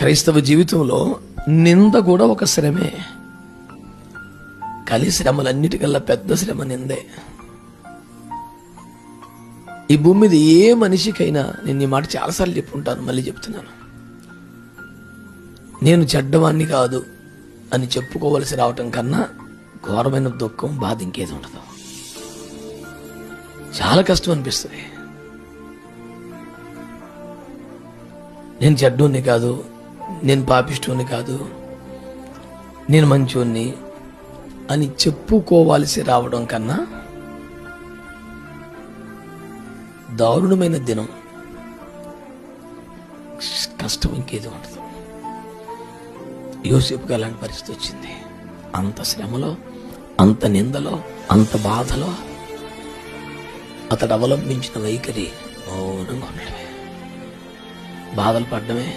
క్రైస్తవ జీవితంలో నింద కూడా ఒక శ్రమే. కలి శ్రమలన్నిటికల్లా పెద్ద శ్రమ నిందే. ఈ భూమి మీద ఏ మనిషికైనా నేను ఈ మాట చాలాసార్లు చెప్పుంటాను మళ్ళీ చెప్తున్నాను. నేను చెడ్డవాణ్ణి కాదు అని చెప్పుకోవలసి రావటం కన్నా ఘోరమైన దుఃఖం బాధ ఇంకేది ఉండదు. చాలా కష్టం అనిపిస్తుంది. నేను చెడ్డోని కాదు నేను పాపిష్టుని కాదు. నేను మంచోన్ని అని చెప్పుకోవాల్సి రావడం కన్నా దారుణమైన దినం. కష్టం ఇంకేది ఉండదు యోసేపుకి అలాంటి పరిస్థితి వచ్చింది. అంత శ్రమలో అంత నిందలో అంత బాధలో అతడు అవలంబించిన వైఖరి మౌనంగా ఉండడమే. బాధలు పడ్డమే.